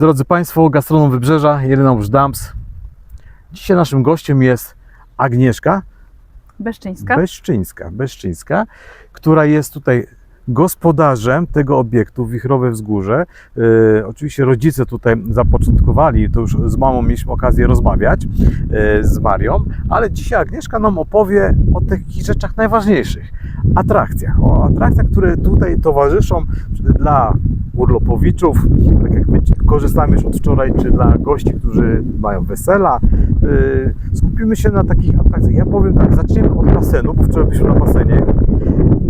Drodzy Państwo, gastronom Wybrzeża, Ireneusz Dams. Dzisiaj naszym gościem jest Agnieszka Beszczyńska. Beszczyńska, Beszczyńska, która jest tutaj gospodarzem tego obiektu Wichrowe Wzgórze. E, oczywiście rodzice tutaj zapoczątkowali, to już z mamą mieliśmy okazję rozmawiać, e, z Marią, ale dzisiaj Agnieszka nam opowie o takich rzeczach najważniejszych. Atrakcjach, o atrakcjach, które tutaj towarzyszą dla urlopowiczów, tak jak my korzystamy już od wczoraj, czy dla gości, którzy mają wesela. Yy, Skupimy się na takich atrakcjach. Ja powiem tak, zaczniemy od basenu, bo wczoraj byliśmy na basenie.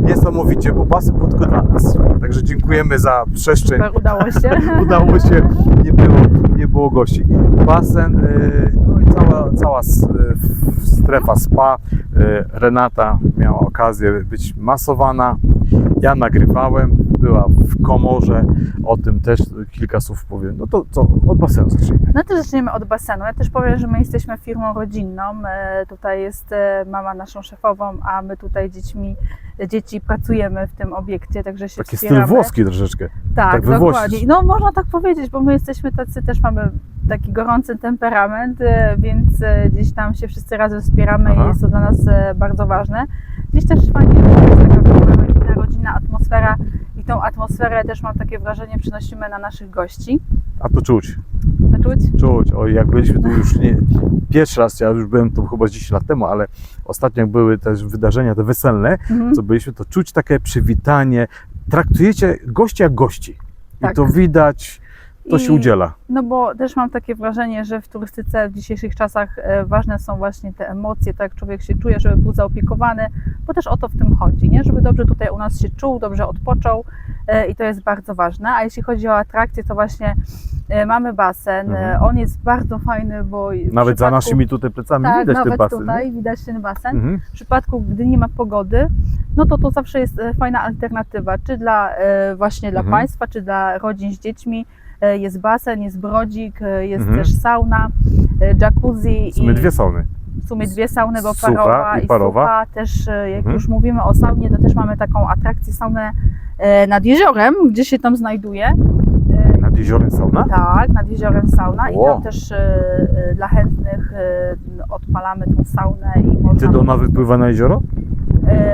Niesamowicie, bo basen był tylko dla nas. Także dziękujemy za przestrzeń. Super, udało się. Udało się, nie było, nie było gości. Basen, yy, no i cała, cała w- strefa spa. Renata miała okazję być masowana. Ja nagrywałem, była w komorze. O tym też kilka słów powiem. No to co, od basenu zacznijmy. No to zaczniemy od basenu. Ja też powiem, że my jesteśmy firmą rodzinną. E, Tutaj jest e, mama naszą szefową, a my tutaj dziećmi, dzieci pracujemy w tym obiekcie, także się Taki styl wspieramy. włoski troszeczkę. Tak, tak dokładnie. No można tak powiedzieć, bo my jesteśmy tacy, też mamy taki gorący temperament, e, więc gdzieś tam się wszyscy razem wspieramy Aha. i jest to dla nas bardzo ważne. Gdzieś też fajnie, jest taka forma rodzinna, rodzinna atmosfera tą atmosferę też mam takie wrażenie przynosimy na naszych gości. A to czuć. Czuć? Czuć. O, jak byliśmy tu już nie, pierwszy raz, ja już byłem tu chyba z 10 lat temu, ale ostatnio jak były też wydarzenia te weselne, Mhm. co byliśmy, to czuć takie przywitanie. Traktujecie gości jak gości. I Tak. to widać, to się I- udziela. No bo też mam takie wrażenie, że w turystyce w dzisiejszych czasach e, ważne są właśnie te emocje, tak jak człowiek się czuje, żeby był zaopiekowany, bo też o to w tym chodzi, nie? żeby dobrze tutaj u nas się czuł, dobrze odpoczął e, i to jest bardzo ważne. A jeśli chodzi o atrakcje, to właśnie e, mamy basen, Mhm. on jest bardzo fajny, bo Nawet za naszymi tutaj plecami tak, widać ten basen. tutaj widać ten basen. Mhm. W przypadku, gdy nie ma pogody, no to to zawsze jest fajna alternatywa, czy dla właśnie dla Mhm. państwa, czy dla rodzin z dziećmi. E, Jest basen, jest brodzik, e, jest Mhm. też sauna, e, jacuzzi W sumie i dwie sauny. w sumie dwie sauny, bo Sucha parowa i i, parowa. sucha. Też jak Mhm. już mówimy o saunie, to też mamy taką atrakcję saunę nad jeziorem, gdzie się tam znajduje. Nad jeziorem sauna? tak, nad jeziorem sauna i Ło. tam też dla chętnych odpalamy tą saunę i można... Wtedy ona wypływa na jezioro?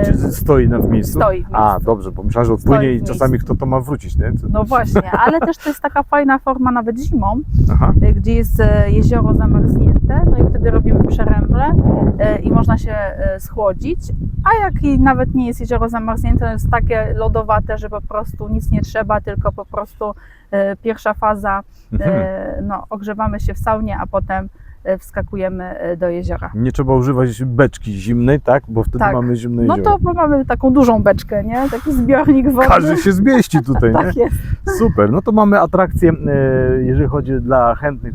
Czy stoi na w miejscu? Stoi w A, miejscu. dobrze, bo myślałem, że odpłynie i czasami kto to ma wrócić, nie? Co- No właśnie, ale też to jest taka fajna forma nawet zimą, Aha. e, gdzie jest e, jezioro zamarznięte, no i wtedy robimy przeręble e, i można się schłodzić, a jak i nawet nie jest jezioro zamarznięte, to jest takie lodowate, że po prostu nic nie trzeba, tylko po prostu pierwsza faza, Mhm. no, ogrzewamy się w saunie, a potem wskakujemy e, do jeziora. Nie trzeba używać beczki zimnej, tak? Bo wtedy Tak. mamy zimne No jezioro. to mamy taką dużą beczkę, nie? Taki zbiornik wodny. Każdy się zmieści tutaj, nie? Tak jest. Super, no to mamy atrakcję, e, jeżeli chodzi dla chętnych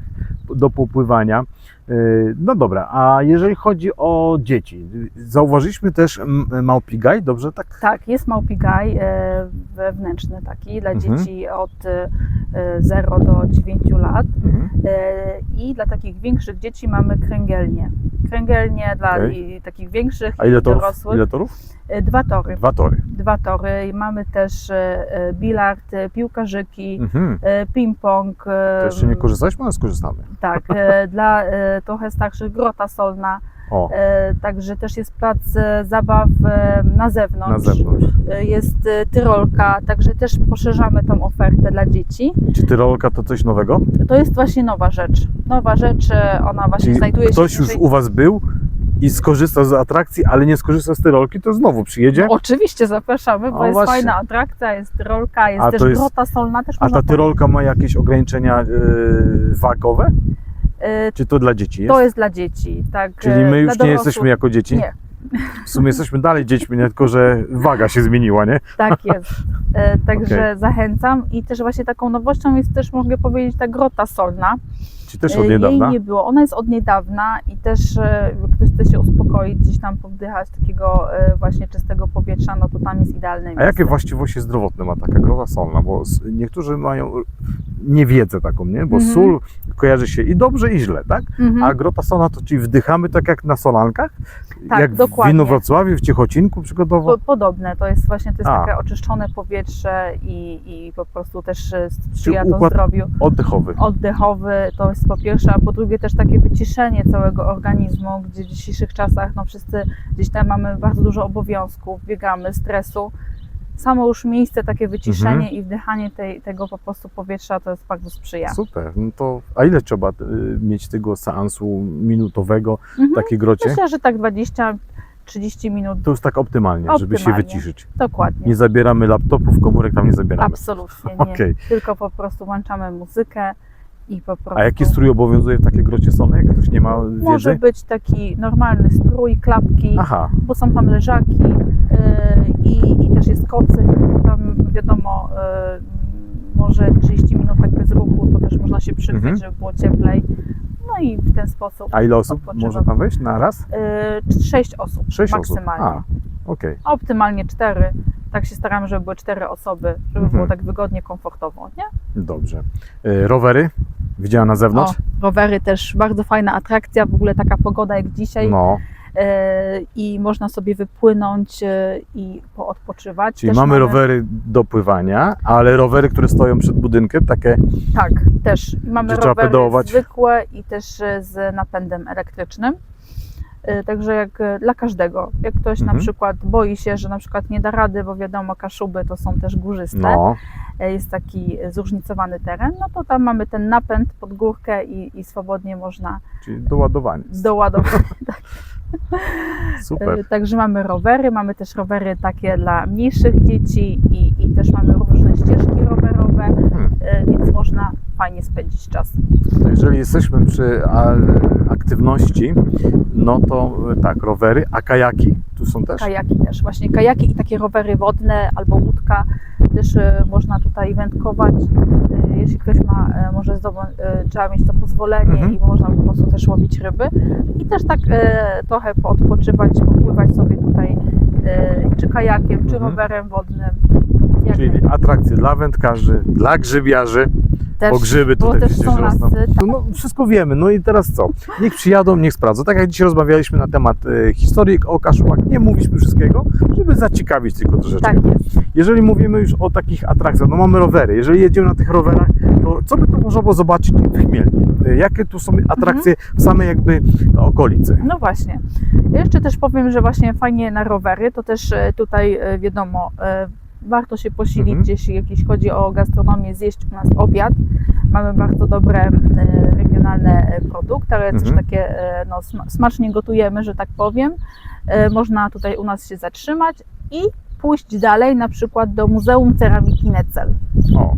do popływania. E, No dobra, a jeżeli chodzi o dzieci, zauważyliśmy też Małpigaj, dobrze tak? Tak, jest małpigaj e, wewnętrzny taki dla Mhm. dzieci od e, 0 do 9 lat. Mhm. E, I dla takich większych dzieci mamy kręgielnie. Kręgielnie dla i, takich większych A ile i torów? dorosłych. Ile torów? E, Dwa tory. Dwa tory. Dwa tory. I Mamy też e, e, bilard, e, piłkarzyki, Mhm. ping-pong. To jeszcze nie korzystaliśmy, ale skorzystamy. Tak, dla trochę starszych grota solna. O, Także też jest plac zabaw na zewnątrz. na zewnątrz. Jest tyrolka, także też poszerzamy tą ofertę dla dzieci. Czy tyrolka to coś nowego? To jest właśnie nowa rzecz. Nowa rzecz, ona właśnie Czyli znajduje ktoś się już niżej- u Was był i skorzystał z atrakcji, ale nie skorzystał z tyrolki, to znowu przyjedzie. No, oczywiście zapraszamy, bo O, jest właśnie. fajna atrakcja, jest tyrolka, jest A też jest- grota solna, też A ta tyrolka ma jakieś ograniczenia yy, wagowe? E, Czy to dla dzieci jest? To jest dla dzieci, tak. Czyli e, my już dla nie jesteśmy jako dzieci? Nie, W sumie jesteśmy dalej dziećmi, tylko że waga się zmieniła, nie? tak jest. E, Także Okej. zachęcam i też właśnie taką nowością jest też, mogę powiedzieć, ta grota solna. Czy też E, od niedawna? Jej nie było. Ona jest od niedawna i też e, ktoś chce się uspokoić, gdzieś tam powdychać takiego e, właśnie czystego powietrza, no to tam jest idealne miejsce. A jakie właściwości zdrowotne ma taka grota solna? Bo niektórzy mają niewiedzę taką, nie? Bo Mhm. sól kojarzy się i dobrze, i źle, tak? Mhm. A grota solna to czyli wdychamy tak jak na solankach? Tak, jak w dokładnie. Inowrocławiu, w Ciechocinku przykładowo? Po, podobne, to jest właśnie to jest A. takie oczyszczone powietrze i, i po prostu też e, sprzyja to zdrowiu. Oddechowy. Oddechowy to jest po pierwsze, a po drugie też takie wyciszenie całego organizmu, gdzie w dzisiejszych czasach no wszyscy gdzieś tam mamy bardzo dużo obowiązków, biegamy, stresu. Samo już miejsce, takie wyciszenie Mhm. i wdychanie tej, tego po prostu powietrza to jest bardzo sprzyja. Super. No to, a ile trzeba y, mieć tego seansu minutowego w Mhm. takiej grocie? Myślę, że tak 20-30 minut To jest tak optymalnie, żeby się Optymalnie. wyciszyć. dokładnie. Nie zabieramy laptopów, komórek tam nie zabieramy. Absolutnie nie. Okej. Tylko po prostu włączamy muzykę i po prostu. A jaki strój obowiązuje w takiej grocie solnej, jak ktoś nie ma Może wiedzy? być taki normalny strój, klapki, Aha, bo są tam leżaki i, i też jest kocyk. Tam wiadomo, yy, może 30 minut tak bez ruchu, to też można się przykryć, Mhm. żeby było cieplej. No i w ten sposób. a ile osób Odpoczywa. może tam wejść na raz? Yy, 6 osób Sześć osób. maksymalnie. A, okej. Optymalnie 4. Tak się staramy, żeby były 4 osoby, żeby Mhm. było tak wygodnie, komfortowo. Nie? Dobrze. Rowery? Widziała na zewnątrz? O, rowery też bardzo fajna atrakcja, w ogóle taka pogoda jak dzisiaj No, e, i można sobie wypłynąć e, i poodpoczywać. czyli Też mamy rowery do pływania, ale rowery, które stoją przed budynkiem, takie Tak, też. Mamy rowery pedałować. zwykłe i też e, z napędem elektrycznym. E, Także jak e, dla każdego. Jak ktoś na Mhm. przykład boi się, że na przykład nie da rady, bo wiadomo, Kaszuby to są też górzyste, no, e, jest taki zróżnicowany teren, no to tam mamy ten napęd pod górkę i, i swobodnie można czyli do ładowania. doładować. Super. Także mamy rowery, mamy też rowery takie dla mniejszych dzieci i, i też mamy różne ścieżki rowerowe, Hmm. więc można fajnie spędzić czas. Jeżeli jesteśmy przy aktywności, no to e, tak, rowery, a kajaki tu są też? Kajaki też, właśnie kajaki i takie rowery wodne albo łódka też e, można tutaj wędkować. E, Jeśli ktoś ma, może trzeba mieć to pozwolenie Mhm. i można po prostu też łowić ryby i też tak trochę poodpoczywać, popływać sobie tutaj czy kajakiem, czy Mhm. rowerem wodnym. Jak Czyli atrakcje dla wędkarzy, dla grzybiarzy, też, bo grzyby bo tutaj też przecież są rosną. lasy, tak. No, no, wszystko wiemy, no i teraz co? Niech przyjadą, niech sprawdzą. Tak jak dzisiaj rozmawialiśmy na temat e, historii o Kaszubach, nie mówiliśmy wszystkiego, żeby zaciekawić tylko troszeczkę. Tak. Jeżeli mówimy już o takich atrakcjach, no mamy rowery, jeżeli jedziemy na tych rowerach, to co by tu można było zobaczyć w Chmielni? E, Jakie tu są atrakcje w samej jakby okolicy? No właśnie. Jeszcze też powiem, że właśnie fajnie na rowery, to też e, tutaj e, wiadomo, e, warto się posilić, Mhm. jeśli jeśli chodzi o gastronomię, zjeść u nas obiad. Mamy bardzo dobre e, regionalne e, produkty, ale Mhm. takie e, no, sma- smacznie gotujemy, że tak powiem. Można tutaj u nas się zatrzymać i pójść dalej, na przykład do Muzeum Ceramiki Necel. O,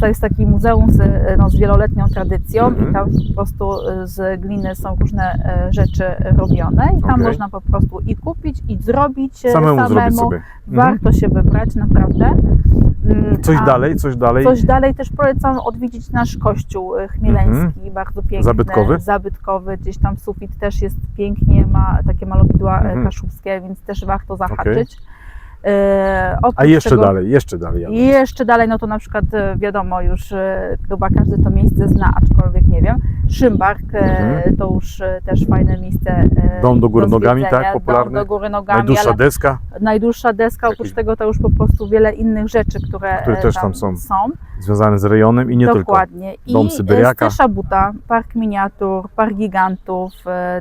To jest taki muzeum z, no, z wieloletnią tradycją Mhm. i tam po prostu y, z gliny są różne e, rzeczy robione i tam Okej. można po prostu i kupić, i zrobić e, samemu, zrobić. Mhm. Warto się wybrać, naprawdę. Mm, Coś a dalej, coś dalej. Coś dalej też polecam odwiedzić nasz kościół e, chmieleński, bardzo piękny. Mhm. Zabytkowy? Zabytkowy, gdzieś tam sufit też jest pięknie, ma takie malowidła e, Mhm. kaszubskie, więc też warto zahaczyć. E, A jeszcze tego- dalej, jeszcze dalej. jadę. i jeszcze dalej, no to na przykład e, wiadomo, już e, chyba każdy to miejsce zna, aczkolwiek nie wiem. Szymbark Mhm. to już też fajne miejsce. Dom do góry nogami, zwiedzenia. tak, popularny? Dom do góry nogami, Najdłuższa deska, najdłuższa deska, oprócz Jakieś- tego to już po prostu wiele innych rzeczy, które, Które też tam są. są. związane z rejonem i nie tylko. Dokładnie. I Dom Sybeриaka. Stysza Buta, Park Miniatur, Park Gigantów,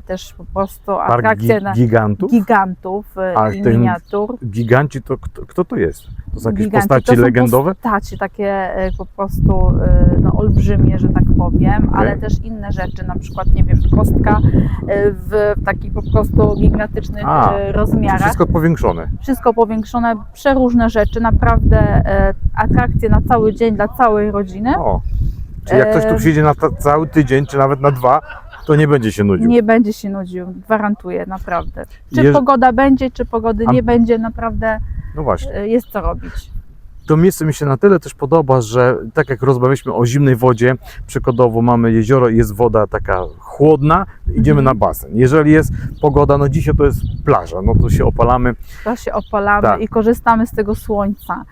też po prostu Park atrakcje gi- na gigantów. gigantów A i miniatur. Giganci to kto, kto to jest? To są jakieś Giganci. postaci to są legendowe? Postaci takie e, po prostu e, no, olbrzymie, że tak powiem, ale też inne rzeczy, na przykład, nie wiem, kostka e, w takich po prostu gigantycznych A, Czy rozmiarach. wszystko powiększone. Wszystko powiększone, przeróżne rzeczy, naprawdę atrakcje na cały dzień dla całej rodziny. O. Czyli jak ktoś tu E, przyjdzie na ta, cały tydzień, czy nawet na dwa, to nie będzie się nudził. Nie będzie się nudził, gwarantuję, naprawdę. Czy Jeż- pogoda będzie, czy pogody A- nie będzie, naprawdę No właśnie. e, jest co robić. To miejsce mi się na tyle też podoba, że tak jak rozmawialiśmy o zimnej wodzie, przykładowo mamy jezioro i jest woda taka chłodna, idziemy Mhm. na basen. Jeżeli jest pogoda, no dzisiaj to jest plaża, no to się opalamy. To się opalamy Tak. i korzystamy z tego słońca.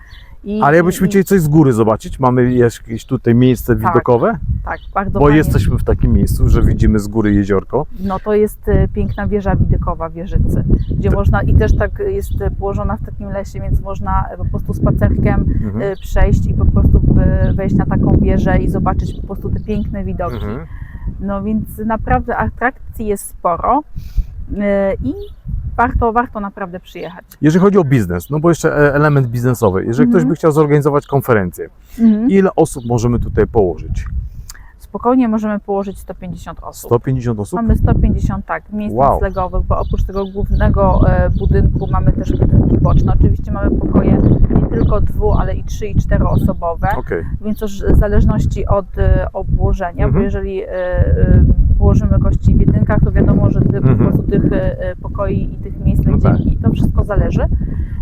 I, Ale jakbyśmy i- chcieli coś z góry zobaczyć, mamy jakieś tutaj miejsce Tak, widokowe, Tak, bardzo bo fajnie. jesteśmy w takim miejscu, że widzimy z góry jeziorko. No to jest e, piękna wieża widokowa Wieżycy, gdzie Tak. można i też tak jest położona w takim lesie, więc można po prostu spacerkiem Mhm. e, przejść i po prostu e, wejść na taką wieżę i zobaczyć po prostu te piękne widoki. Mhm. No więc naprawdę atrakcji jest sporo i warto, warto naprawdę przyjechać. Jeżeli chodzi o biznes, no bo jeszcze e, element biznesowy, jeżeli ktoś Mhm. by chciał zorganizować konferencję, Mhm. ile osób możemy tutaj położyć? Spokojnie możemy położyć 150 osób. 150 osób? Mamy 150 tak, miejsc Wow. noclegowych, bo oprócz tego głównego e, budynku mamy też budynki boczne. Oczywiście mamy pokoje nie tylko dwu, ale i trzy i czteroosobowe, Okej. więc już w zależności od e, obłożenia, Mhm. bo jeżeli położymy gości w jedynkach, to wiadomo, że ty, Mhm. po prostu tych e, e, pokoi i tych miejsc No będzie tak. i to wszystko zależy.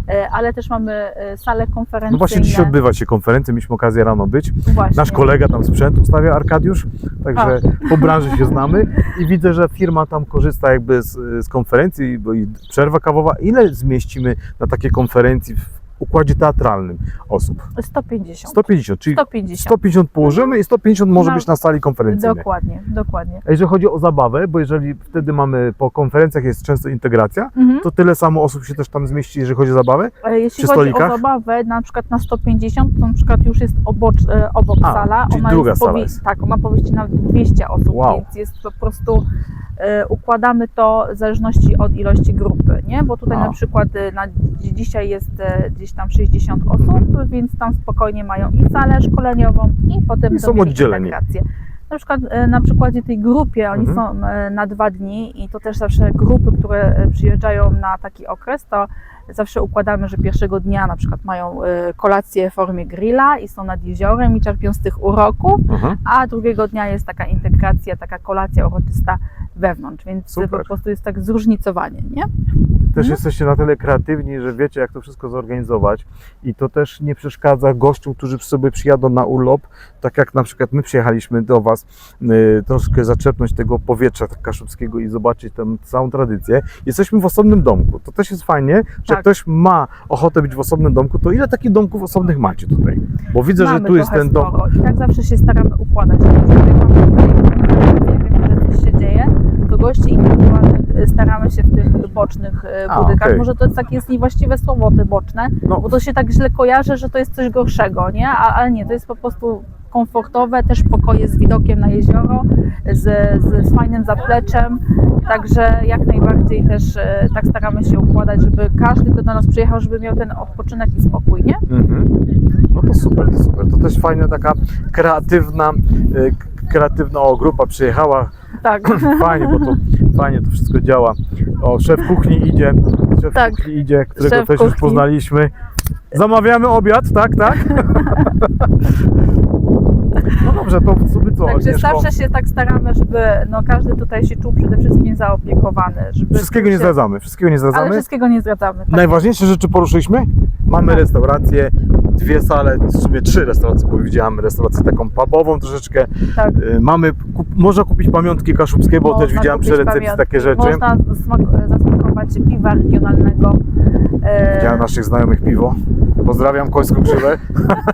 E, Ale też mamy sale konferencyjne. No właśnie dzisiaj odbywa się konferencja, mieliśmy okazję rano być. Właśnie. Nasz kolega tam sprzęt ustawia, Arkadiusz, także po branży się znamy i widzę, że firma tam korzysta jakby z, z konferencji, bo i przerwa kawowa. Ile zmieścimy na takiej konferencji w układzie teatralnym osób? 150. 150, czyli 150. 150 położymy i 150 może Na- być na sali konferencyjnej. Dokładnie, dokładnie. A jeżeli chodzi o zabawę, bo jeżeli wtedy mamy po konferencjach jest często integracja, Mhm. to tyle samo osób się też tam zmieści, jeżeli chodzi o zabawę? E, Jeśli chodzi stolikach? o zabawę, na przykład na 150, to na przykład już jest obocz, e, obok A, sala. czyli ona druga jest sala jest. Tak, ona powieści nawet 200 osób, Wow. więc jest po prostu e, układamy to w zależności od ilości grupy, nie? Bo tutaj A. na przykład na, dzisiaj jest gdzieś tam 60 osób, więc tam spokojnie mają i salę szkoleniową i potem I są oddzieleni. integrację. Na przykład e, na przykładzie tej grupie, oni Mhm. są e, na dwa dni i to też zawsze grupy, które e, przyjeżdżają na taki okres, to zawsze układamy, że pierwszego dnia na przykład mają e, kolację w formie grilla i są nad jeziorem i czerpią z tych uroków, Aha. a drugiego dnia jest taka integracja, taka kolacja uroczysta wewnątrz, więc Super. po prostu jest tak zróżnicowanie, nie? Też Mhm. jesteście na tyle kreatywni, że wiecie, jak to wszystko zorganizować i to też nie przeszkadza gościom, którzy sobie przyjadą na urlop, tak jak na przykład my przyjechaliśmy do Was, y, troszkę zaczerpnąć tego powietrza kaszubskiego i zobaczyć tę całą tradycję. Jesteśmy w osobnym domku. To też jest fajnie, że Tak. Ktoś ma ochotę być w osobnym domku, to ile takich domków osobnych macie tutaj? Bo widzę, Mamy że tu jest ten dom. I tak zawsze się staramy układać. Jeżeli tutaj wiemy, że coś się dzieje, to gości indywidualnych staramy się w tych bocznych y, A, budynkach. okej. Może to jest takie jest niewłaściwe słowo, te boczne, No, bo to się tak źle kojarzy, że to jest coś gorszego, nie? Ale nie, to jest po prostu komfortowe, też pokoje z widokiem na jezioro, z, z, fajnym zapleczem, także jak najbardziej też e, tak staramy się układać, żeby każdy, kto do nas przyjechał, żeby miał ten odpoczynek i spokój, nie? Mhm. No to super, to super. To też fajna taka kreatywna, k- kreatywna o, grupa przyjechała. Tak. Fajnie, bo to fajnie to wszystko działa. O, szef kuchni idzie, szef Tak. kuchni idzie, którego Szef też już kuchni. poznaliśmy. Zamawiamy obiad, tak, tak? Dobrze, to sobie co, Także Agnieszko? zawsze się tak staramy, żeby no, każdy tutaj się czuł przede wszystkim zaopiekowany. Żeby Wszystkiego nie się... zdradzamy, wszystkiego nie Ale zdradzamy. wszystkiego nie zdradzamy. Tak. Najważniejsze rzeczy poruszyliśmy. Mamy Tak. restaurację, dwie sale, w sumie trzy restauracje, bo widziałem restaurację taką pubową troszeczkę. tak. Y, Mamy, kup, można kupić pamiątki kaszubskie, bo Można też widziałem przy recepcji pamiątki. takie rzeczy. Można smak- zasmakować piwa regionalnego. e, Widziałem naszych znajomych piwo. Pozdrawiam Końską Krzywę,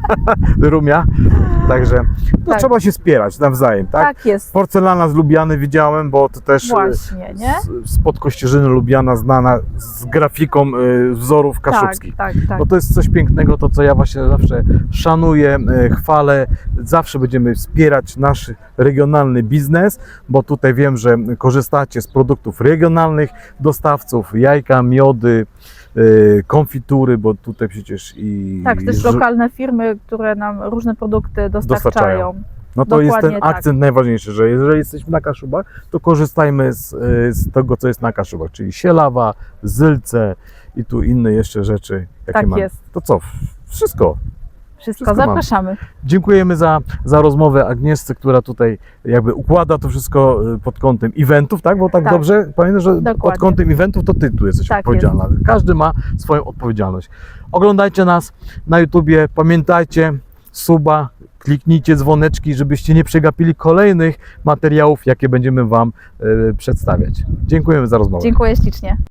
Rumia. Także to Tak. trzeba się wspierać nawzajem, tak? tak jest. Porcelana z Lubiany widziałem, bo to też y, Właśnie, nie? z- spod Kościerzyny Lubiana znana z grafiką y, wzorów kaszubskich. Tak, tak, tak. No to jest coś pięknego, to co ja właśnie zawsze szanuję, e, chwalę. Zawsze będziemy wspierać nasz regionalny biznes, bo tutaj wiem, że korzystacie z produktów regionalnych, dostawców, jajka, miody, e, konfitury, bo tutaj przecież i... Tak, też lokalne firmy, które nam różne produkty dostarczają. Dostarczają. No to jest ten dokładnie tak. akcent najważniejszy, że jeżeli jesteśmy na Kaszubach, to korzystajmy z, e, z tego, co jest na Kaszubach, czyli sielawa, zylce i tu inne jeszcze rzeczy, jakie Tak mamy. jest. To co? Wszystko. Wszystko, Wszystko zapraszamy. Dziękujemy za, za rozmowę Agnieszce, która tutaj jakby układa to wszystko y, pod kątem eventów, tak? Bo tak, Tak. dobrze pamiętam, że pod Dokładnie. kątem eventów to ty tu jesteś Tak odpowiedzialna. Każdy ma swoją odpowiedzialność. Oglądajcie nas na YouTubie, pamiętajcie suba, kliknijcie dzwoneczki, żebyście nie przegapili kolejnych materiałów, jakie będziemy Wam y, przedstawiać. Dziękujemy za rozmowę. Dziękuję ślicznie.